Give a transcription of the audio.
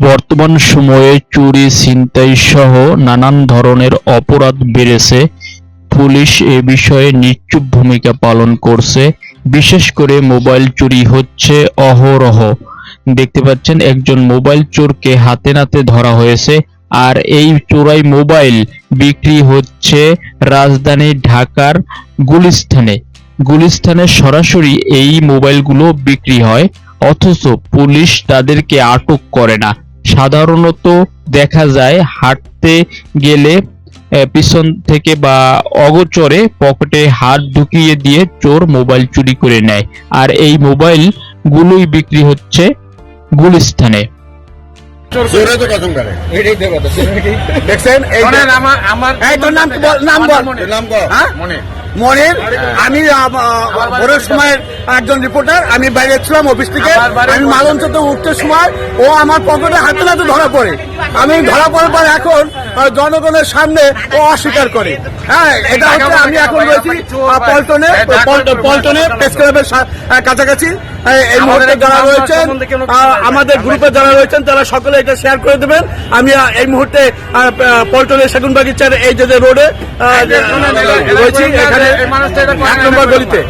বর্তমান সময়ে চুরি, ছিনতাই সহ নানান ধরনের অপরাধ বেড়েছে। পুলিশ এ বিষয়ে নিশ্চুপ ভূমিকা পালন করছে। বিশেষ করে মোবাইল চুরি হচ্ছে অহরহ। দেখতে পাচ্ছেন, একজন মোবাইল চোরকে হাতে নাতে ধরা হয়েছে আর এই চোরাই মোবাইল বিক্রি হচ্ছে রাজধানী ঢাকার গুলিস্থানে। গুলিস্থানে সরাসরি এই মোবাইলগুলো বিক্রি হয়, অথচ পুলিশ তাদেরকে আটক করে না। সাধারণত দেখা যায় হাঁটতে গেলে পিছন থেকে বা অগোচরে পকেটে হাত ঢুকিয়ে দিয়ে চোর মোবাইল চুরি করে নেয়। আর এই মোবাইল গুলোই বিক্রি হচ্ছে কথা দেখছেন? আমার আমার নাম বল নাম বল। নাম বল। হ্যাঁ? মনে। মনির আমি ভোরের সময় একজন রিপোর্টার আমি বাইরে ছিলাম অফিস থেকে। আমি মালঞ্চতে উঠতে সময় ও আমার পকেটে হাতে হাতে ধরা পড়ে। আমি ধরা পড়ার পর এখন জনগণের সামনে ও অস্বীকার করে। হ্যাঁ এটা হচ্ছে আমি এখন রয়েছি পল্টনে পল্টনে প্রেস ক্লাবের কাছাকাছি। এই- মুহূর্তে যারা রয়েছেন আমাদের গ্রুপে যারা রয়েছেন তারা সকলে এটা শেয়ার করে দেবেন। আমি এই মুহূর্তে পল্টনের সেগুন বাগিচার এই যে রোডে রয়েছি এক নম্বর গলিতে?